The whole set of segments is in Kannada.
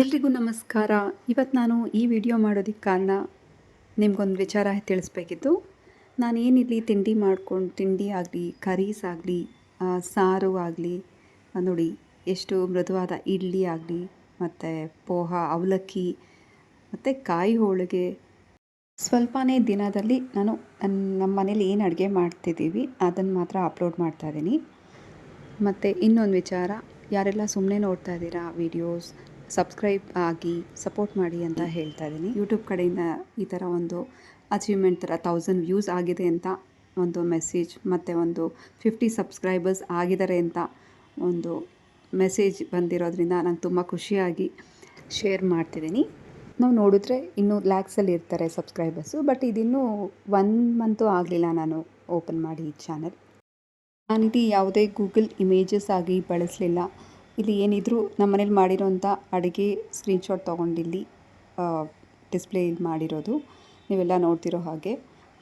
ಎಲ್ರಿಗೂ ನಮಸ್ಕಾರ. ಇವತ್ತು ನಾನು ಈ ವಿಡಿಯೋ ಮಾಡೋದಕ್ಕೆ ಕಾರಣ ನಿಮ್ಗೊಂದು ವಿಚಾರ ತಿಳಿಸ್ಬೇಕಿತ್ತು. ನಾನು ಏನಿರಲಿ ತಿಂಡಿ ಮಾಡ್ಕೊಂಡು, ತಿಂಡಿ ಆಗಲಿ, ಕರೀಸ್ ಆಗಲಿ ಸಾರು ಆಗಲಿ ನೋಡಿ, ಎಷ್ಟು ಮೃದುವಾದ ಇಡ್ಲಿ ಆಗಲಿ, ಮತ್ತು ಪೋಹ, ಅವಲಕ್ಕಿ, ಮತ್ತು ಕಾಯಿ ಹೋಳಿಗೆ, ಸ್ವಲ್ಪನೇ ದಿನದಲ್ಲಿ ನಾನು ನಮ್ಮ ಮನೇಲಿ ಏನು ಅಡುಗೆ ಮಾಡ್ತಿದ್ದೀವಿ ಅದನ್ನು ಮಾತ್ರ ಅಪ್ಲೋಡ್ ಮಾಡ್ತಾ ಇದ್ದೀನಿ. ಮತ್ತು ಇನ್ನೊಂದು ವಿಚಾರ, ಯಾರೆಲ್ಲ ಸುಮ್ಮನೆ ನೋಡ್ತಾ ಇದ್ದೀರಾ ವೀಡಿಯೋಸ್ ಸಬ್ಸ್ಕ್ರೈಬ್ ಆಗಿ ಸಪೋರ್ಟ್ ಮಾಡಿ ಅಂತ ಹೇಳ್ತಾ ಇದ್ದೀನಿ. ಯೂಟ್ಯೂಬ್ ಕಡೆಯಿಂದ ಈ ಥರ ಒಂದು ಅಚೀವ್ಮೆಂಟ್ ಥರ ತೌಸಂಡ್ ವ್ಯೂಸ್ ಆಗಿದೆ ಅಂತ ಒಂದು ಮೆಸೇಜ್ ಮತ್ತು ಒಂದು ಫಿಫ್ಟಿ ಸಬ್ಸ್ಕ್ರೈಬರ್ಸ್ ಆಗಿದ್ದಾರೆ ಅಂತ ಒಂದು ಮೆಸೇಜ್ ಬಂದಿರೋದ್ರಿಂದ ನಂಗೆ ತುಂಬ ಖುಷಿಯಾಗಿ ಶೇರ್ ಮಾಡ್ತಿದ್ದೀನಿ. ನಾವು ನೋಡಿದ್ರೆ ಇನ್ನೂ ಲ್ಯಾಕ್ಸಲ್ಲಿ ಇರ್ತಾರೆ ಸಬ್ಸ್ಕ್ರೈಬರ್ಸು ಬಟ್ ಇದಿನ್ನೂ ಒನ್ ಮಂತು ಆಗಲಿಲ್ಲ ನಾನು ಓಪನ್ ಮಾಡಿ ಈ ಚಾನಲ್ ನಾನಿಲ್ಲಿ ಯಾವುದೇ ಗೂಗಲ್ ಇಮೇಜಸ್ ಆಗಿ ಬಳಸಲಿಲ್ಲ. ಇಲ್ಲಿ ಏನಿದ್ರು ನಮ್ಮ ಮನೇಲಿ ಮಾಡಿರೋಂಥ ಅಡುಗೆ ಸ್ಕ್ರೀನ್ಶಾಟ್ ತೊಗೊಂಡಿಲ್ಲಿ ಡಿಸ್ಪ್ಲೇ ಮಾಡಿರೋದು. ನೀವೆಲ್ಲ ನೋಡ್ತಿರೋ ಹಾಗೆ.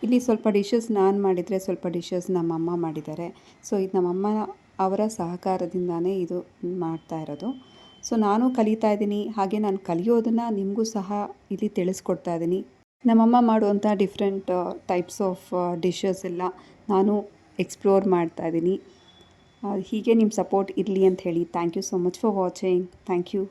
ಇಲ್ಲಿ ಸ್ವಲ್ಪ ಡಿಶಸ್ ನಾನು ಮಾಡಿದರೆ ಸ್ವಲ್ಪ ಡಿಶಸ್ ನಮ್ಮಮ್ಮ ಮಾಡಿದ್ದಾರೆ. ಸೊ ಇದು ನಮ್ಮಮ್ಮ ಅವರ ಸಹಕಾರದಿಂದನೇ ಇದು ಮಾಡ್ತಾ ಇರೋದು. ಸೊ ನಾನು ಕಲಿತಾ ಇದ್ದೀನಿ. ಹಾಗೆ ನಾನು ಕಲಿಯೋದನ್ನು ನಿಮಗೂ ಸಹ ಇಲ್ಲಿ ತಿಳಿಸ್ಕೊಡ್ತಾ ಇದ್ದೀನಿ. ನಮ್ಮಮ್ಮ ಮಾಡುವಂಥ ಡಿಫ್ರೆಂಟ್ ಟೈಪ್ಸ್ ಆಫ್ ಡಿಶಸ್ ಎಲ್ಲ ನಾನು ಎಕ್ಸ್ಪ್ಲೋರ್ ಮಾಡ್ತಾ ಇದ್ದೀನಿ. ಹೀಗೆ ನಿಮ್ಮ ಸಪೋರ್ಟ್ ಇರಲಿ ಅಂತ ಹೇಳಿ thank you so much for watching thank you